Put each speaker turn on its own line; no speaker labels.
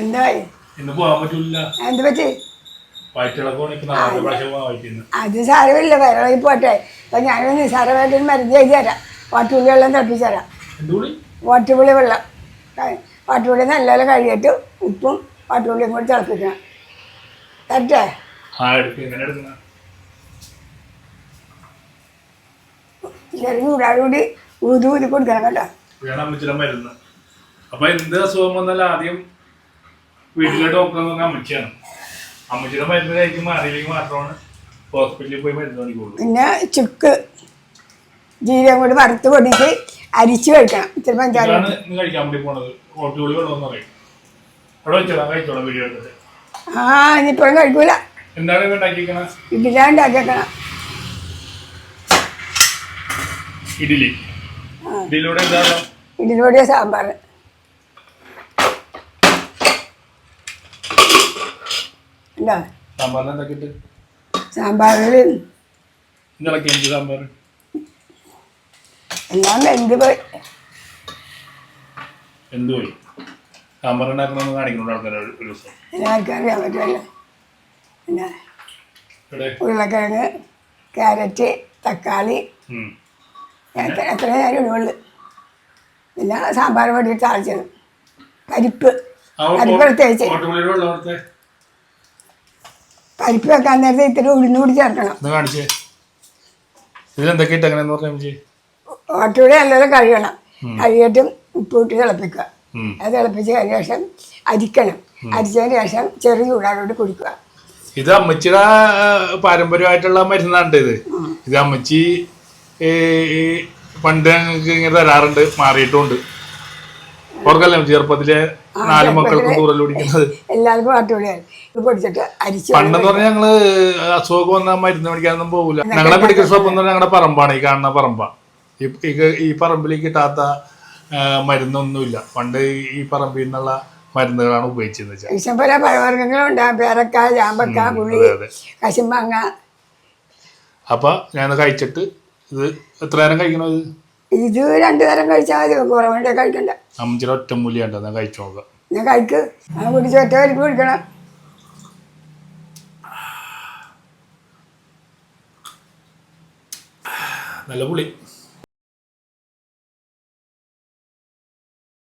എന്തായി?
ഇന്ന് പോകാൻ പറ്റൂല.
എന്ത് പറ്റി? അത് സാരമില്ല വയറിളകി പോട്ടെ. അപ്പൊ ഞാനൊരു നിസാരമായിട്ട് മരുന്ന് ചെയ്തു തരാം. വാട്ടുപുളി വെള്ളം തട്ടിച്ചു തരാം. വാട്ടുപുളി വെള്ളം. വാട്ടുപുളി നല്ലപോലെ കഴുകിയിട്ട് ഉപ്പും വാട്ടുപുളിയും കൂടി തിളപ്പിക്കണം. തരട്ടെ? ചെറിയ ചൂടാടുകൂടി ഊതി ഊതി കൊടുക്കണം കേട്ടോ.
അപ്പൊ എന്ത് അസുഖം വന്നാലും ആദ്യം വീട്ടിലെ ഡോക്ടറെ നോക്കാൻ അമ്മച്ചിയാണ്. അമ്മച്ചിയുടെ മരുന്ന് കഴിക്കുമ്പോൾ അറിയില്ലെങ്കിൽ മാത്രമാണ് ഹോസ്പിറ്റലിൽ പോയി മരുന്ന് കാണിക്കുള്ളൂ
പിന്നെ ചുക്ക് ജീരകം കൂടി വറുത്ത് പൊടിച്ച് അരിച്ചു കഴിക്കണം. ഇത്തിരി പഞ്ചാര
ഇതാണ് ഇന്ന് കഴിക്കാൻ വേണ്ടി പോണത്. ഓട്ടുകൂടി വെള്ളം എന്ന് പറയും. അവിടെ വെച്ചോളാം കഴിച്ചോളാം വീഡിയോ എടുത്തിട്ട്.
ആ ഇനിയിപ്പോഴും കഴിക്കൂല.
എന്താണ് ഇത് ഉണ്ടാക്കിയിരിക്കണത്
ഉണ്ടാക്കിയേക്കണം.
ഇഡ്ഡലി. ഇഡ്ഡലിയുടെ എന്താണ്
ഇഡ്ഡലിയോടെ സാമ്പാർ എന്താ
എന്തൊക്കെ
സാമ്പാറിൽ
ഇന്നിളക്കി എന്ത് സാമ്പാർ?
എല്ലാം എന്ത് പോയി.
എന്ത് പോയി? സാമ്പാർ ഉണ്ടാക്കണമെന്ന് കാണിക്കുന്നുണ്ട് ആൾക്കാർ ഒരു ദിവസം.
എല്ലാവർക്കും അറിയാൻ പറ്റുമല്ലോ പിന്നെ ഉരുളക്കിഴങ്ങ് ക്യാരറ്റ് തക്കാളി. എത്ര നേരം ഉരുവൾ പിന്നെ സാമ്പാർ പൊടി താളിച്ചത്. പരിപ്പ്. പരിപ്പ്
അവിടുത്തെ?
പരിപ്പ് വെക്കാൻ നേരത്തെ ഇത്തിരി ഉഴുന്നൂടി ചേർക്കണം.
ഒന്ന് കാണിച്ചേ. ഇതിലെന്തൊക്കെ
ഓട്ടൂടെ നല്ലപോലെ കഴുകണം. കഴുകിയിട്ടും ഉപ്പിട്ട് തിളപ്പിക്കുക. അത് തിളപ്പിച്ച് കഴിഞ്ഞ ശേഷം അരിക്കണം. അരിച്ചതിന് ശേഷം ചെറിയ ചൂടാറോട് കുടിക്കുക.
ഇത് അമ്മച്ചിയുടെ പാരമ്പര്യമായിട്ടുള്ള മരുന്നാണ് ഇത് ഇത് അമ്മച്ചി പണ്ട് ഞങ്ങൾക്ക് ഇങ്ങനെ തരാറുണ്ട്. മാറിയിട്ടുമുണ്ട് ഓർക്കല്ലേ ചെറുപ്പത്തിലെ നാല് മക്കൾക്കും ദൂരം കുടിക്കുന്നത്?
എല്ലാവർക്കും ഇത് പൊടിച്ചിട്ട് അരിച്ച്
പണ്ടെന്ന് പറഞ്ഞാൽ ഞങ്ങൾ അസുഖമൊക്കെ വന്നാൽ മരുന്ന് മേടിക്കാനൊന്നും പോകില്ല ഞങ്ങളെ മെഡിക്കൽ ഷോപ്പ് എന്ന് പറഞ്ഞാൽ ഞങ്ങളുടെ പറമ്പാണ് ഈ കാണുന്ന പറമ്പാ. ഈ പറമ്പിൽ കിട്ടാത്ത മരുന്നൊന്നുമില്ല. പണ്ട് ഈ പറമ്പിൽ നിന്നുള്ള മരുന്നുകളാണ് ഉപയോഗിച്ചതെന്ന് വെച്ചാൽ
ഇഷ്ടം പോലെ പഴവർഗങ്ങളുണ്ട് പേരക്ക ചാമ്പക്ക പുളി കശുമാങ്ങ.
അപ്പൊ ഞാൻ കഴിച്ചിട്ട് ഇത് എത്ര നേരം കഴിക്കണോ ഇത്
ഇത് രണ്ടു നേരം കഴിച്ചാൽ മതി കുറവുണ്ട് കഴിക്കണ്ട?
ഒറ്റ ഒറ്റമൂലിയുണ്ട് ഞാൻ കഴിച്ചു നോക്കാം.
ഞാൻ കഴിക്ക്. ആ കുടിച്ച് ഒറ്റ വരിക്ക് കുടിക്കണം.
നല്ല പുളി.